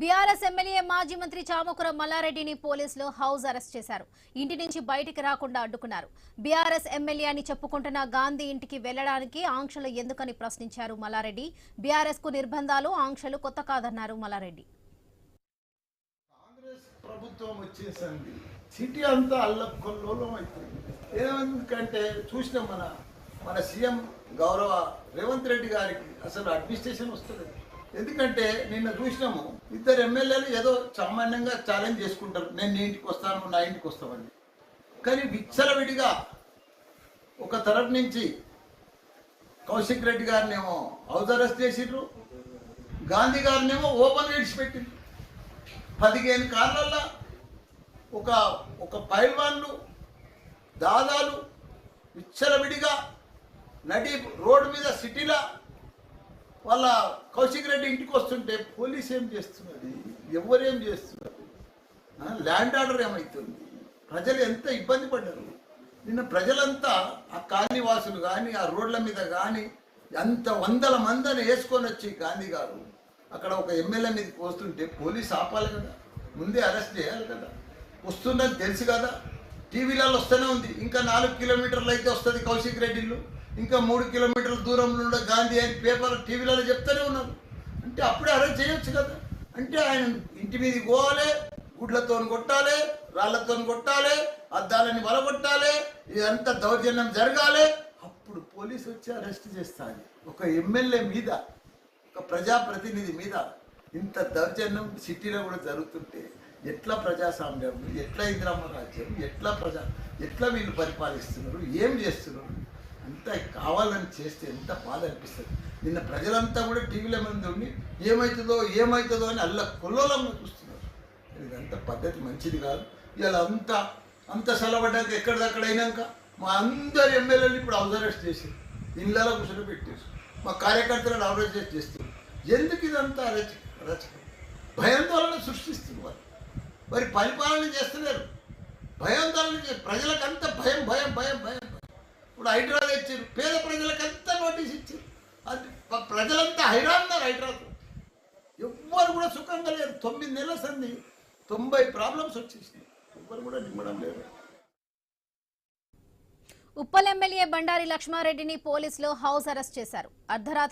BRS MLA మాజీ మంత్రి చామకుర మల్లారెడ్డిని పోలీసులు హౌస్ అరెస్ట్ చేశారు. ఇంటి నుంచి బయటికి రాకుండా అడ్డుకున్నారు. బీఆర్ఎస్ ఎమ్మెల్యే అని చెప్పుకుంటున్న గాంధీ ఇంటికి వెళ్ళడానికి ఆంక్షలు ఎందుకని ప్రశ్నించారు మల్లారెడ్డి. బీఆర్ఎస్కు నిర్బంధాలు ఆంక్షలు కొత్త కాదన్నారు మల్లారెడ్డి. ప్రభుత్వం వచ్చేసింది. సిటీ అంతా అల్లకొల్లోలం అయిపోయింది. ఎందుకంటే చూసినాం మన మన సీఎం గౌరవ రేవంత్ రెడ్డి గారికి అసలు అడ్మినిస్ట్రేషన్ వస్తుంది ఎందుకంటే నిన్న చూసినాము ఇద్దరు ఎమ్మెల్యేలు ఏదో సామాన్యంగా ఛాలెంజ్ చేసుకుంటారు. నేను నీ ఇంటికి వస్తాను నా ఇంటికి వస్తామని కానీ విచ్చలవిడిగా ఒక తరపు నుంచి కౌశిక్ రెడ్డి గారినేమో హౌస్ అరెస్ట్ చేసిండ్రు గాంధీ గారినేమో ఓపెన్ విడిచిపెట్టిండ్రు పదిహేను కార్లల్లో ఒక ఒక పైల్వాన్లు దాదాలు విచ్చలవిడిగా నడి రోడ్డు మీద సిటీలో వాళ్ళ కౌశిక్ రెడ్డి ఇంటికి వస్తుంటే పోలీస్ ఏం చేస్తున్నది? ఎవరేం చేస్తున్నారు ల్యాండ్ ఆర్డర్ ఏమవుతుంది ప్రజలు ఎంత ఇబ్బంది పడ్డారు? నిన్న ప్రజలంతా ఆ కాలనీవాసులు కానీ ఆ రోడ్ల మీద కానీ అంత వందల మందిని వేసుకొని వచ్చి గాంధీ గారు అక్కడ ఒక ఎమ్మెల్యే మీదకి వస్తుంటే పోలీస్ ఆపాలి కదా? ముందే అరెస్ట్ చేయాలి కదా? వస్తుందని తెలుసు కదా? టీవీలలో వస్తూనే ఉంది. ఇంకా నాలుగు కిలోమీటర్లు అయితే వస్తుంది కౌశిక్ రెడ్డి ఇంకా మూడు కిలోమీటర్ల దూరంలో ఉండే గాంధీ అని పేపర్ టీవీలలో చెప్తూనే ఉన్నారు. అంటే అప్పుడే అరెస్ట్ చేయొచ్చు కదా. అంటే ఆయన ఇంటి మీదకి పోవాలి గుడ్లతో కొట్టాలి రాళ్ళతో కొట్టాలి అద్దాలని బలగొట్టాలి ఇదంతా దౌర్జన్యం జరగాలి. అప్పుడు పోలీసు వచ్చి అరెస్ట్ చేస్తారు ఒక ఎమ్మెల్యే మీద ఒక ప్రజాప్రతినిధి మీద ఇంత దౌర్జన్యం సిటీలో కూడా జరుగుతుంటే ఎట్లా ప్రజాస్వామ్యం ఎట్లా ఇందిరమ్మ రాజ్యం ఎట్లా ప్రజా ఎట్లా వీళ్ళు పరిపాలిస్తున్నారు ఏం చేస్తున్నారు? ఎంత కావాలని చేస్తే ఎంత బాధ అనిపిస్తుంది. నిన్న ప్రజలంతా కూడా టీవీల మీద ఉండి ఏమవుతుందో ఏమవుతుందో అని అల్ల కొల్లోలంగా చూస్తున్నారు. ఇదంతా పద్ధతి మంచిది కాదు. ఇలా అంతా అంత సెలబడ్డాక ఎక్కడిదక్కడ అయినాక మా అందరు ఎమ్మెల్యేలు ఇప్పుడు హౌస్ చేసి ఇళ్ళలో కూర్చొని పెట్టేసి మా కార్యకర్తలను అరెస్ట్ చేస్తారు ఎందుకు ఇదంతా రచ రచక భయాందోళన సృష్టిస్తుంది వారు మరి పరిపాలన చేస్తున్నారు భయాందోళన చే- ప్రజలకంతా భయం భయం. ఇప్పుడు హైడ్రా తెచ్చారు పేద ప్రజలకంతా నోటీస్ ఇచ్చారు. అది ప్రజలంతా హైరాన్నారు హైడ్రాతో ఎవ్వరు కూడా సుఖంగా లేరు. తొమ్మిది నెలల సంది తొంభై ప్రాబ్లమ్స్ వచ్చేసినాయి. ఎవ్వరు కూడా నిమ్మడం లేరు ఉప్పల్ ఎమ్మెల్యే బండారి లక్ష్మారెడ్డిని పోలీసులు హౌస్ అరెస్ట్ చేశారు. అర్ధరాత్రి